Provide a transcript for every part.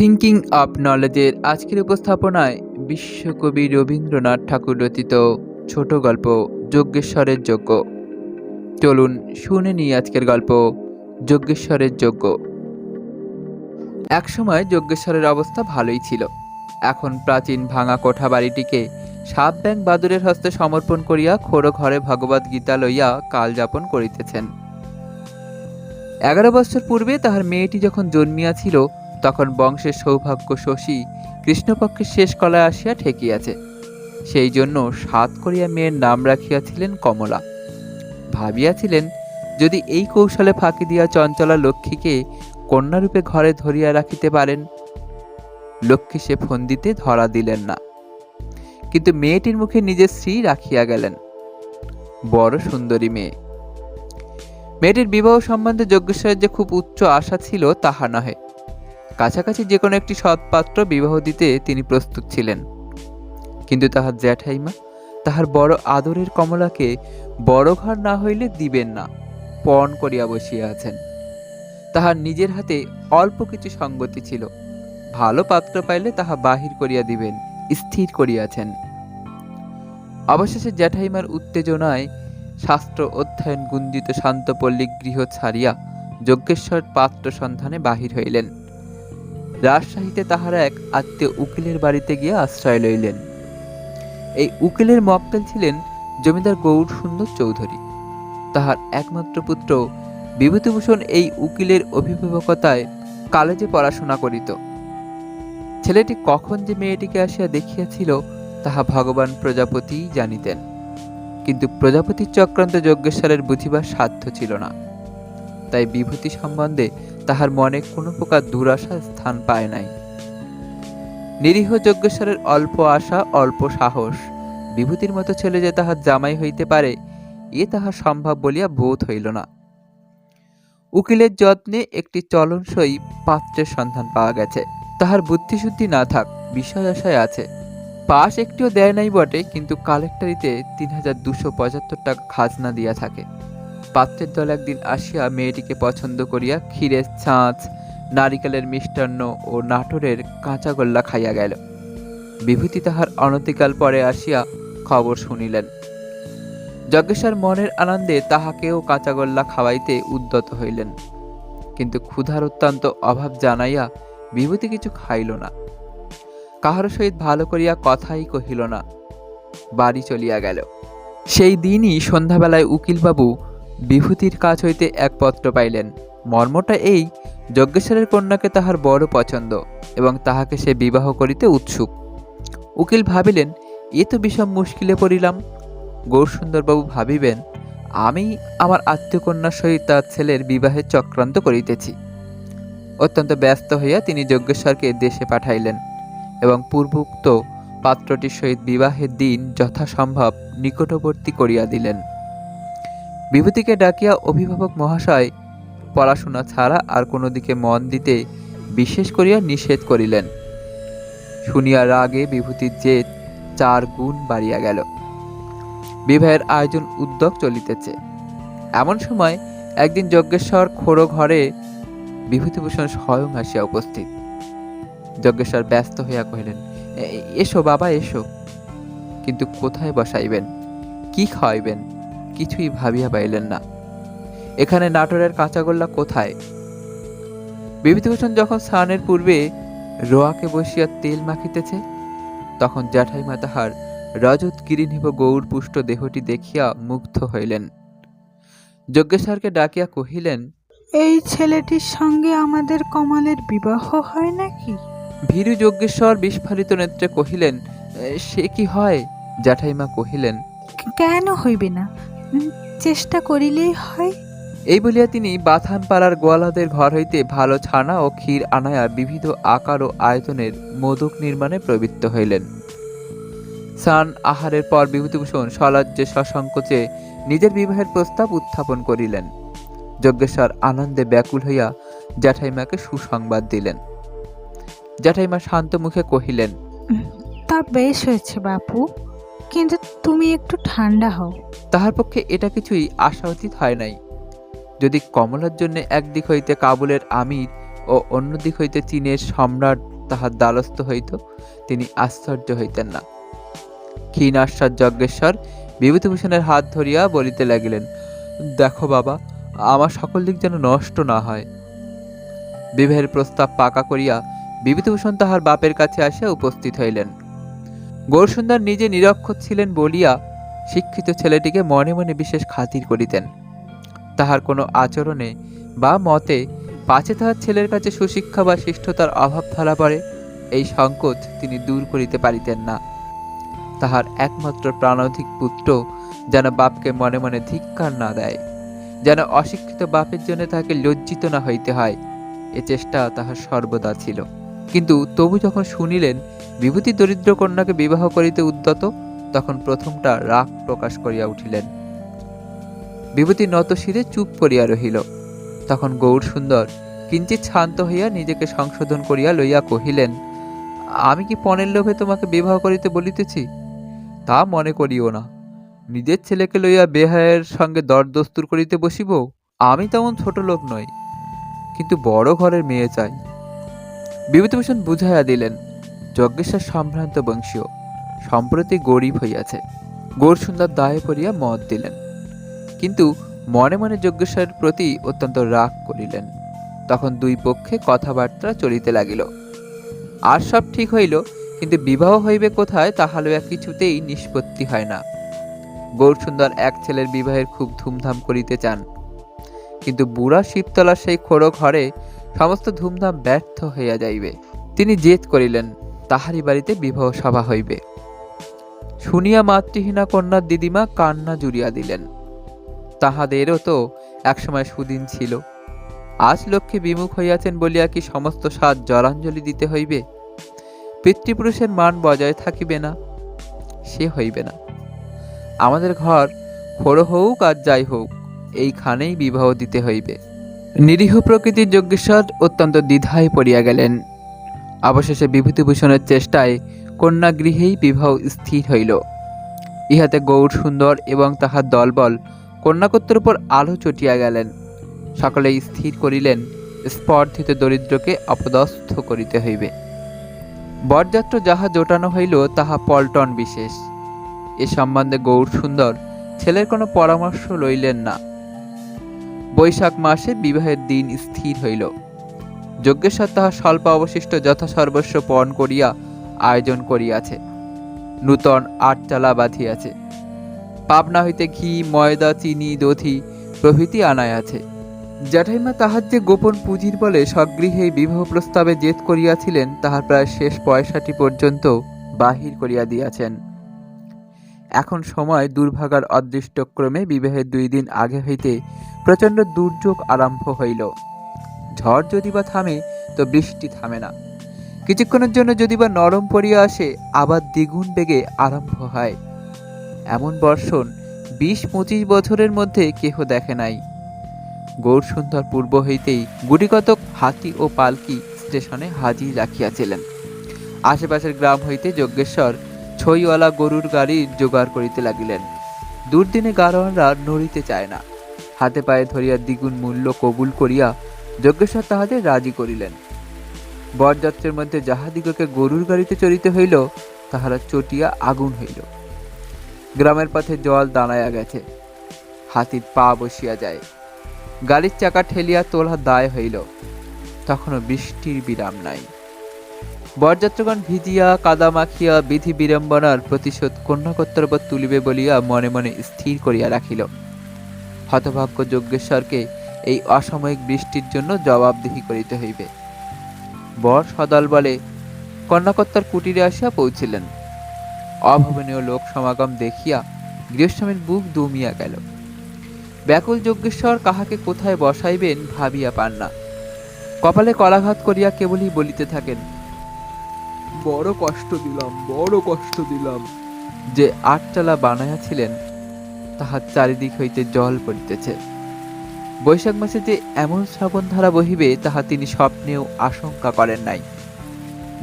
Thinking of নলেজের আজকের উপস্থাপনায় বিশ্বকবি রবীন্দ্রনাথ ঠাকুর রচিত ছোট গল্প, যজ্ঞেশ্বরের যজ্ঞ। চলুন শুনে নিই আজকের গল্প, যজ্ঞেশ্বরের যজ্ঞ। একসময় যজ্ঞেশ্বরের অবস্থা ভালোই ছিল। এখন প্রাচীন ভাঙা কোঠা বাড়িটিকে সাপ ব্যাং বাদুরের হস্তে সমর্পণ করিয়া খোড়ো ঘরে ভগবত গীতা লইয়া কাল যাপন করিতেছেন। এগারো বছর পূর্বে তাহার মেয়েটি যখন জন্মিয়াছিল তখন বংশের সৌভাগ্য শশী কৃষ্ণপক্ষের শেষ কলায় আসিয়া ঠেকিয়াছে। সেই জন্য সাত করিয়া মেয়ের নাম রাখিয়াছিলেন কমলা। ভাবিয়াছিলেন, যদি এই কৌশলে ফাঁকি দিয়া চঞ্চলা লক্ষ্মীকে কন্যারূপে ঘরে ধরিয়া রাখিতে পারেন। লক্ষ্মী সে ফোন দিতে ধরা দিলেন না। কিন্তু মেয়েটির মুখে নিজের স্ত্রী রাখিয়া গেলেন। বড় সুন্দরী মেয়ে। মেয়েটির বিবাহ সম্বন্ধে যজ্ঞেশ্বরের যে খুব উচ্চ আশা ছিল, তাহা নহে। কাছাকাছি যে কোনো একটি সৎপাত্র বিবাহ দিতে তিনি প্রস্তুত ছিলেন। কিন্তু তাহার জ্যাঠাইমা তাহার বড় আদরের কমলাকে বড় ঘর না হইলে দিবেন না, পণ করিয়া বসিয়া আছেন। তাহার নিজের হাতে অল্প কিছু সঙ্গতি ছিল। ভালো পাত্র পাইলে তাহা বাহির করিয়া দিবেন, স্থির করিয়াছেন। অবশেষে জ্যাঠাইমার উত্তেজনায় শাস্ত্র অধ্যয়ন গুঞ্জিত শান্ত পল্লী গৃহ ছাড়িয়া যজ্ঞেশ্বর পাত্র সন্ধানে বাহির হইলেন। রাজশাহীতে তাহারা এক আত্মীয় উকিলের বাড়িতে গিয়ে আশ্রয় লইলেন। এই উকিলের মক্কেল ছিলেন জমিদার গৌর সুন্দর চৌধুরী। তাহার একমাত্র পুত্র বিভূতিভূষণ এই উকিলের অভিভাবকতায় কলেজে পড়াশোনা করিত। ছেলেটি কখন যে মেয়েটিকে আসিয়া দেখিয়াছিল, তাহা ভগবান প্রজাপতিই জানিতেন। কিন্তু প্রজাপতির চক্রান্ত যজ্ঞেশ্বরের বুঝিবার সাধ্য ছিল না। তাই বিভূতি সম্বন্ধে তাহার মনে কোনো প্রকার দুরাশা স্থান পায় নাই। নিরীহ যজ্ঞেশ্বরের অল্প আশা, অল্প সাহস, বিভূতির মতো ছেলে যে তাহার জামাই হইতে পারে, এ তাহার সম্ভব বলিয়া বোধ হইল না। উকিলের যত্নে একটি চলনসই পাত্রের সন্ধান পাওয়া গেছে। তাহার বুদ্ধিশুদ্ধি না থাক, বিষয় আশায় আছে। পাশ একটিও দেয় নাই বটে, কিন্তু কালেক্টরিতে তিন হাজার দুশো পঁচাত্তর টাকা খাজনা দিয়া থাকে। পাত্রের দল একদিন আসিয়া মেয়েটিকে পছন্দ করিয়া ক্ষীরের ছাঁচ, নারিকেলের মিষ্টান্ন ও নাটোরের কাঁচা গোল্লা খাইয়া গেল। বিভূতি তাহার অনতিকাল পরে আসিয়া খবর শুনিলেন। যজ্ঞেশ্বর মনের আনন্দে তাহাকেও কাঁচাগোল্লা খাওয়াইতে উদ্যত হইলেন। কিন্তু ক্ষুধার অত্যন্ত অভাব জানাইয়া বিভূতি কিছু খাইল না। কাহার সহিত ভালো করিয়া কথাই কহিল না। বাড়ি চলিয়া গেল। সেই দিনই সন্ধ্যাবেলায় উকিলবাবু বিভূতির কাছ হইতে এক পত্র পাইলেন। মর্মটা এই, যজ্ঞেশ্বরের কন্যাকে তাহার বড় পছন্দ এবং তাহাকে সে বিবাহ করিতে উৎসুক। উকিল ভাবিলেন, এ তো বিষম মুশকিলে পড়িলাম। গৌরসুন্দরবাবু ভাবিবেন, আমি আমার আত্মীয় কন্যার সহিত তার ছেলের বিবাহের চক্রান্ত করিতেছি। অত্যন্ত ব্যস্ত হইয়া তিনি যজ্ঞেশ্বরকে দেশে পাঠাইলেন এবং পূর্বোক্ত পাত্রটির সহিত বিবাহের দিন যথাসম্ভব নিকটবর্তী করিয়া দিলেন। বিভূতিকে ডাকিয়া অভিভাবক মহাশয়, পড়াশোনা ছাড়া আর কোনো দিকে মন দিতে বিশেষ করিয়া নিষেধ করিলেন। শুনিয়া রাগে বিভূতির জেদ চার গুণ বাড়িয়া গেল। বিবাহের আয়োজন উদ্যোগ চলিতেছে। এমন সময় একদিন যজ্ঞেশ্বর খোড়ো ঘরে বিভূতিভূষণ স্বয়ং আসিয়া উপস্থিত। যজ্ঞেশ্বর ব্যস্ত হইয়া কহিলেন "এ- এসো বাবা, এসো। কিন্তু কোথায় বসাইবেন? কি খাওয়াইবেন? কিছুই ভাবিয়া পাইলেন না। এখানে নাটোরের কাঁচাগোল্লা কোথায়? বিভূতিভূষণ যখন স্নানের পূর্বে রোয়াকে বসিয়া তেল মাখিতেছে তখন জ্যাঠাইমা তাহার রজত কিরিনিভ গৌর পুষ্ট দেহটি দেখিয়া মুগ্ধ হইলেন। যজ্ঞেশ্বরকে ডাকিয়া কহিলেন এই ছেলেটির সঙ্গে আমাদের কমলের বিবাহ হয় নাকি? ভীরু যজ্ঞেশ্বর বিস্ফারিত নেত্রে কহিলেন সে কি হয়? জ্যাঠাইমা কহিলেন কেন হইবে না? চেষ্টা করিলেই হয়। এই বলিয়া তিনি বাথান পাড়ার গোয়ালাদের ঘর হইতে ভালো ছানা ও ক্ষীর আনায়া বিবিধ আকার ও আয়তনের মোদক নির্মাণে প্রবৃত্ত হইলেন। সান আহারের পর বিভূতিভূষণ সলজ্জে সসংকোচে নিজের বিবাহের প্রস্তাব উত্থাপন করিলেন। যজ্ঞেশ্বর আনন্দে ব্যাকুল হইয়া জ্যাঠাইমাকে সুসংবাদ দিলেন। জ্যাঠাইমা শান্ত মুখে কহিলেন তা বেশ হয়েছে বাপু। কিন্তু তুমি একটু ঠান্ডা হও। তাহার পক্ষে এটা কিছুই আশা উচিত হয় নাই। যদি কমলার জন্য একদিক হইতে কাবুলের আমির ও অন্যদিক হইতে চীনের সম্রাট তাহার দ্বারস্থ হইত, তিনি আশ্চর্য হইতেন না। ক্ষীণ আশ্বাস যজ্ঞেশ্বর বিভূতিভূষণের হাত ধরিয়া বলিতে লাগিলেন, দেখো বাবা, আমার সকল দিক যেন নষ্ট না হয়। বিবাহের প্রস্তাব পাকা করিয়া বিভূতিভূষণ তাহার বাপের কাছে আসিয়া উপস্থিত হইলেন। গৌরসুন্দর নিজে নিরক্ষর ছিলেন বলিয়া শিক্ষিত ছেলেটিকে মনে মনে বিশেষ খাতির করিতেন। তাহার কোনো আচরণে বা মতে পাছে তাহার ছেলের কাছে সুশিক্ষা বা শিষ্টতার অভাব ধরা পড়ে, এই সংকোচ তিনি দূর করিতে পারিতেন না। তাহার একমাত্র প্রাণাধিক পুত্র যেন বাপকে মনে মনে ধিক্কার না দেয়, যেন অশিক্ষিত বাপের জন্য তাহাকে লজ্জিত না হইতে হয়, এ চেষ্টা তাহার সর্বদা ছিল। কিন্তু তবু যখন শুনিলেন, বিভূতি দরিদ্র কন্যাকে বিবাহ করিতে উদ্যত, তখন প্রথমটা রাগ প্রকাশ করিয়া উঠিলেন। বিভূতি নত শিরে চুপ করিয়া রহিল। তখন গৌর সুন্দর কিঞ্চিত শান্ত হইয়া নিজেকে সংশোধন করিয়া লইয়া কহিলেন, আমি কি পণের লোভে তোমাকে বিবাহ করিতে বলিতেছি? তা মনে করিও না। নিজের ছেলেকে লইয়া বেহায়ের সঙ্গে দরদস্তুর করিতে বসিব, আমি তেমন ছোট লোক নই। কিন্তু বড় ঘরের মেয়ে চাই। বিভূতিভূষণ বুঝাইয়া দিলেন, যজ্ঞেশ্বর সম্ভ্রান্ত বংশীয়, সম্প্রতি গরিব হইয়াছে। সুন্দর দায়ে পড়িয়া মত দিলেন। কিন্তু মনে মনে যজ্ঞেশ্বরের প্রতি অত্যন্ত রাগ করিলেন। তখন দুই পক্ষে কথাবার্তা চলিতে লাগিল। আর সব ঠিক হইল, কিন্তু বিবাহ হইবে কোথায় তাহা লইয়া কিছুতেই নিষ্পত্তি হয় না। গৌরসুন্দর এক ছেলের বিবাহের খুব ধুমধাম করিতে চান। কিন্তু বুড়া শিবতলার সেই খোড়ো ঘরে সমস্ত ধুমধাম ব্যর্থ হইয়া যাইবে। তিনি জেদ করিলেন, তাহারই বাড়িতে বিবাহ সভা হইবে। শুনিয়া মাতৃহীনা কন্যার দিদিমা কান্না জুড়িয়া দিলেন। তাহাদেরও তো একসময় সুদিন ছিল। আজ লক্ষ্মী বিমুখ হইয়াছেন বলিয়া কি সমস্ত সাজ জলাঞ্জলি দিতে হইবে? পিতৃপুরুষের মান বজায় থাকিবে না, সে হইবে না। আমাদের ঘর খোড়ো হোক আর যাই হোক, এইখানেই বিবাহ দিতে হইবে। নিরীহ প্রকৃতির যজ্ঞেশ্বর অত্যন্ত দ্বিধায় পড়িয়া গেলেন। অবশেষে বিভূতিভূষণের চেষ্টায় কন্যা গৃহেই বিবাহ স্থির হইল। ইহাতে গৌর সুন্দর এবং তাহার দলবল কন্যাকত্বের উপর আলো চটিয়া গেলেন। সকলেই স্থির করিলেন, স্পর্ধিত দরিদ্রকে অপদস্থ করিতে হইবে। বরযাত্র যাহা জোটানো হইল, তাহা পল্টন বিশেষ। এ সম্বন্ধে গৌর সুন্দর ছেলের কোনো পরামর্শ লইলেন না। বৈশাখ মাসে বিবাহের দিন স্থির হইল। যজ্ঞেশ্বর তাহা স্বল্প অবশিষ্ট যথাসর্বস্ব পণ করিয়া আয়োজন করিয়াছে। নূতন আটচালা বাঁধিয়াছে। পাবনা হইতে ঘি, ময়দা, চিনি, দধি প্রভৃতি আনায়াছে জ্যাঠাইমা তাহার যে গোপন পুঁজির বলে স্বগৃহে বিবাহ প্রস্তাবে জেদ করিয়াছিলেন, তাহার প্রায় শেষ পয়সাটি পর্যন্ত বাহির করিয়া দিয়াছেন। এখন সময় দুর্ভাগার অদৃষ্টক্রমে বিবাহের দুই দিন আগে হইতে প্রচণ্ড দুর্যোগ আরম্ভ হইল। ঝড় যদি বা থামে, তো বৃষ্টি থামে না। কিছুক্ষণের জন্য যদি বা নরম পড়িয়া আসে, আবার দ্বিগুণ বেগে আরম্ভ হয়। এমন বর্ষণ বিশ পঁচিশ বছরের মধ্যে কেহ দেখে নাই। গৌরসুন্দর পূর্ব হইতেই গুটিকতক হাতি ও পালকি স্টেশনে হাজির রাখিয়াছিলেন। আশেপাশের গ্রাম হইতে যজ্ঞেশ্বর ছইওয়ালা গরুর গাড়ি জোগাড় করিতে লাগিলেন। দুর্দিনে গারোয়ানরা নড়িতে চায় না। হাতে পায়ে ধরিয়া দ্বিগুণ মূল্য কবুল করিয়া যজ্ঞেশ্বর তাহাদের রাজি করিলেন। বরযাত্রের মধ্যে যাহাদিগকে গরুর গাড়িতে চড়িতে হইল, তাহারা চটিয়া আগুন হইল। গ্রামের পথে জল দাঁড়াইয়া গেছে। হাতির পা বসিয়া যায়। গাড়ির চাকা ঠেলিয়া তোলা দায় হইল। তখনও বৃষ্টির বিরাম নাই। বরযাত্রগণ ভিজিয়া, কাদা মাখিয়া, বিধি বিড়ম্বনার প্রতিশোধ কন্যাকত্তর উপর তুলিবে বলিয়া মনে মনে স্থির করিয়া রাখিল। হতভাগ্য যজ্ঞেশ্বরকে এই অসাময়িক বৃষ্টির জন্য জবাবদিহি করিতে হইবে। বর সদল বলে কন্যাকত্তার কুটিরে আসিয়া পৌঁছিলেন। অভাবনীয় লোক সমাগম দেখিয়া গৃহস্বামীর বুক দমিয়া গেল। ব্যাকুল যজ্ঞেশ্বর কাহাকে কোথায় বসাইবেন ভাবিয়া পান না। কপালে কলাঘাত করিয়া কেবলই বলিতে থাকেন বড় কষ্ট দিলাম, বড় কষ্ট দিলাম। যে আটচালা বানাইয়াছিলেন, তাহার চারিদিক হইতে জল পড়িতেছে। বৈশাখ মাসে যে এমন শ্রাবণ ধারা বহিবে, তাহা তিনি স্বপ্নেও আশঙ্কা করেন নাই।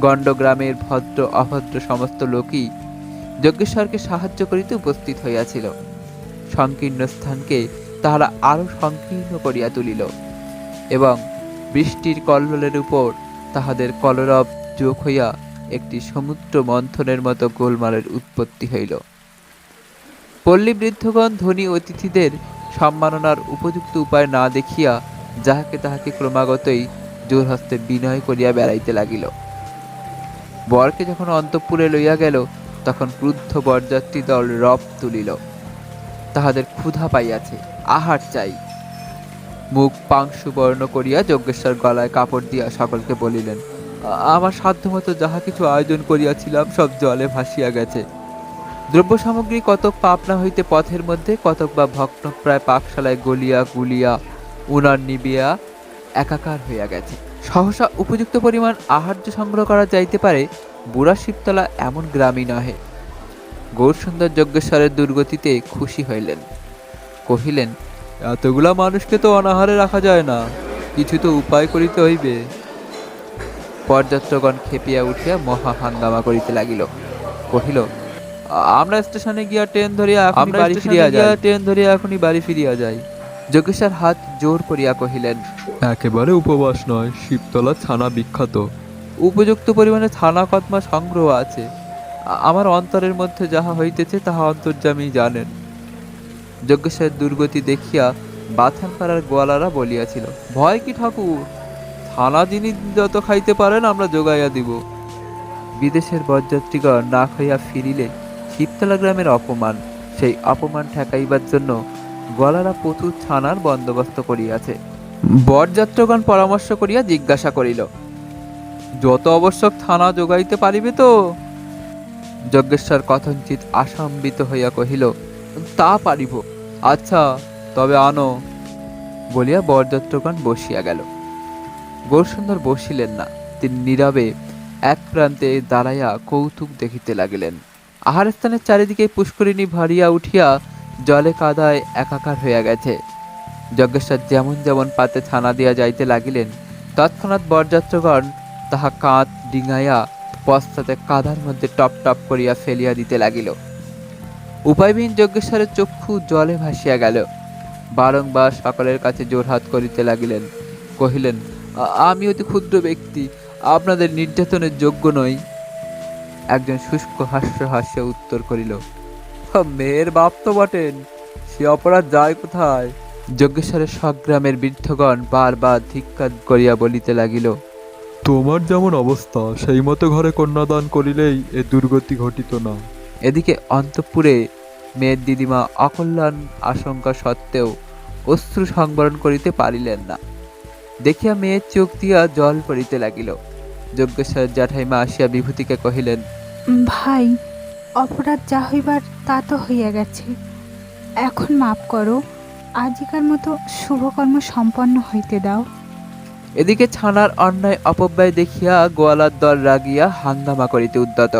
গণ্ডগ্রামের ভদ্র অভদ্র সমস্ত লোকই যজ্ঞেশ্বরকে সাহায্য করিতে উপস্থিত হইয়াছিল। সংকীর্ণ স্থানকে তাহারা আরও সংকীর্ণ করিয়া তুলিল এবং বৃষ্টির কল্লোলের উপর তাহাদের কলরব যোগ হইয়া একটি সমুদ্র মন্থনের মতো গোলমালের উৎপত্তি হইল। পল্লী বৃদ্ধগণ ধনী অতিথিদের সম্মাননার উপযুক্ত উপায় না দেখিয়া যাহাকে তাহাকে ক্রমাগতই জোরহস্তে বিনয় করিয়া বেড়াইতে লাগিল। বরকে যখন অন্তঃপুরে লইয়া গেল, তখন ক্রুদ্ধ বরযাত্রী দল রব তুলিল। তাহাদের ক্ষুধা পাইয়াছে, আহার চাই। মুখ পাংশু বর্ণ করিয়া যজ্ঞেশ্বর গলায় কাপড় দিয়া সকলকে বলিলেন "আ- আমার সাধ্যমতো যাহা কিছু আয়োজন করিয়াছিলাম, সব জলে ভাসিয়া গেছে। দ্রব্য সামগ্রী কতক পাপনা হইতে পথের মধ্যে, কতক বা ভগ্নপ্রায় পাকশালায় গলিয়া গুলিয়া উনার নিবিয়া একাকার হইয়া গেছে। সহসা উপযুক্ত পরিমাণ আহার্য সংগ্রহ করা যাইতে পারে, বুড়া শিবতলা এমন গ্রামই নহে। গৌরসুন্দর যজ্ঞেশ্বরের দুর্গতিতে খুশি হইলেন। কহিলেন, এতগুলা মানুষকে তো অনাহারে রাখা যায় না, কিছু তো উপায় করিতে হইবে। পর্যাত্রগণ খেপিয়া উঠিয়া মহা হাঙ্গামা করিতে লাগিল। কহিল আমরা স্টেশনে গিয়া ট্রেন ধরিয়া আমরা বাড়ি ফিরিয়া যাই। ট্রেন ধরিয়া এখনই বাড়ি ফিরিয়া যাই। যোগেশ্বর হাত জোর করিয়া কহিলেন একেবারে উপবাস নয় শিবতলা ছানা বিখ্যাত। উপযুক্ত পরিমাণে ছানা কতমা সংগ্রহ আছে। আমার অন্তরের মধ্যে যাহা হইতেছে তাহা অন্তর্যামী জানেন। যজ্ঞেশ্বরের দুর্গতি দেখিয়া বাথান পাড়ার গোয়ালারা বলিয়াছিল ভয় কি ঠাকুর? থানা যিনি যত খাইতে পারেন, আমরা যোগাইয়া দিব। বিদেশের বরযাত্রীগণ না খাইয়া ফিরিলে শিবতলা গ্রামের অপমান, সেই অপমান ঠেকাইবার জন্য গলারা প্রচুর ছানার বন্দোবস্ত করিয়াছে। বরযাত্রগণ পরামর্শ করিয়া জিজ্ঞাসা করিল, যত আবশ্যক থানা যোগাইতে পারিবে তো? যজ্ঞেশ্বর কথঞ্চিত আশাম্বিত হইয়া কহিল, তা পারিব। আচ্ছা তবে আনো। বলিয়া বরযাত্রগণ বসিয়া গেল। গৌরসুন্দর বসিলেন না। তিনি নীরবে এক প্রান্তে দাঁড়াইয়া কৌতুক দেখিতে লাগিলেন। আহার স্থানের চারিদিকে পুষ্করিণী ভারিয়া উঠিয়া জলে কাদায় একাকার হইয়া গেছে। যজ্ঞেশ্বর যেমন যেমন পাতে ছানা দিয়া যাইতে লাগিলেন, তৎক্ষণাৎ বরযাত্রগণ তাহা কাঁধ ডিঙাইয়া পশ্চাতে কাদার মধ্যে টপ টপ করিয়া ফেলিয়া দিতে লাগিল। উপায়বিহীন যজ্ঞেশ্বরের চক্ষু জলে ভাসিয়া গেল। বারংবার সকলের কাছে জোরহাত করিতে লাগিলেন। কহিলেন "আ- আমি অতি ক্ষুদ্র ব্যক্তি আপনাদের নির্যাতনের যোগ্য নই। একজন শুষ্ক হাস্য হাস্য উত্তর করিল মেয়ের বাপ তো বটেন সে অপরাধ যায় কোথায়? যজ্ঞেশ্বরের সগ্রামের বৃদ্ধগণ বারবার ধিক্ষাত করিয়া বলিতে লাগিল তোমার যেমন অবস্থা সেই মতো ঘরে কন্যাদান করিলেই এ দুর্গতি ঘটিত না। এদিকে অন্তঃপুরে মেয়ের দিদিমা অকল্যাণ আশঙ্কা সত্ত্বেও অশ্রু সংবরণ করিতে পারিলেন না। দেখিয়া মেয়ের চোখ দিয়া জল পড়িতে লাগিল। যজ্ঞেশ্বর জ্যাঠাইমা আসিয়া বিভূতিকে কহিলেন ভাই অপরাধ যা হইবার তা তো হইয়া গেছে। এখন মাপ করো আজিকার মতো শুভকর্ম সম্পন্ন হইতে দাও। এদিকে ছানার অন্যায় অপব্যয় দেখিয়া গোয়ালার দল রাগিয়া হাঙ্গামা করিতে উদ্যত।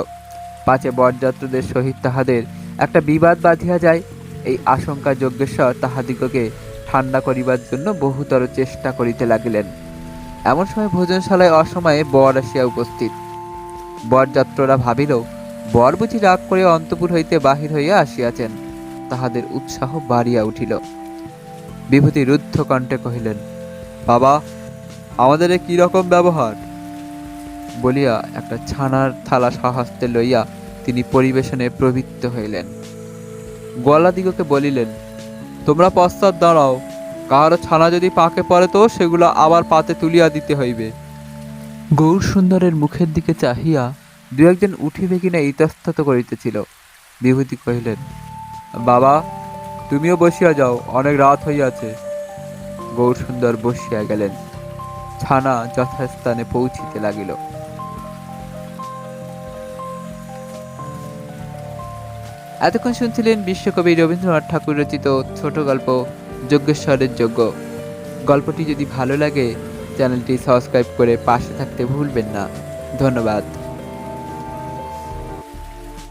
পাছে বরযাত্রদের সহিত তাহাদের একটা বিবাদ বাঁধিয়া যায়। এই আশঙ্কা যজ্ঞেশ্বর তাহাদিগকে ঠান্ডা করিবার জন্য বহুতর চেষ্টা করিতে লাগিলেন। এমন সময় ভোজনশালায় অসময়ে বর আসিয়া উপস্থিত। বরযাত্ররা ভাবিল, বর বুঝি রাগ করে অন্তপুর হইতে বাহির হইয়া আসিয়াছেন। তাহাদের উৎসাহ বাড়িয়া উঠিল। বিভূতি রুদ্ধ কণ্ঠে কহিলেন, বাবা, আমাদের কি রকম ব্যবহার? বলিয়া একটা ছানার থালা সহস্তে লইয়া তিনি পরিবেশনে প্রবৃত্ত হইলেন। গলাদিগকে বলিলেন তোমরা পশ্চাৎ দাঁড়াও। কাহারও ছানা যদি পাকে পড়ে তো সেগুলো আবার পাতে তুলিয়া দিতে হইবে। গৌর সুন্দরের মুখের দিকে চাহিয়া দু একজন উঠিবে কিনা ইতস্তত করিতেছিল। বিভূতি কহিলেন বাবা তুমিও বসিয়া যাও অনেক রাত হইয়াছে। গৌর সুন্দর বসিয়া গেলেন। ছানা যথাস্থানে পৌঁছিতে লাগিল। এতক্ষণ শুনছিলেন বিশ্বকবি রবীন্দ্রনাথ ঠাকুর রচিত ছোট গল্প যজ্ঞেশ্বরের যজ্ঞ। গল্পটি যদি ভালো লাগে, চ্যানেলটি সাবস্ক্রাইব করে পাশে থাকতে ভুলবেন না। ধন্যবাদ।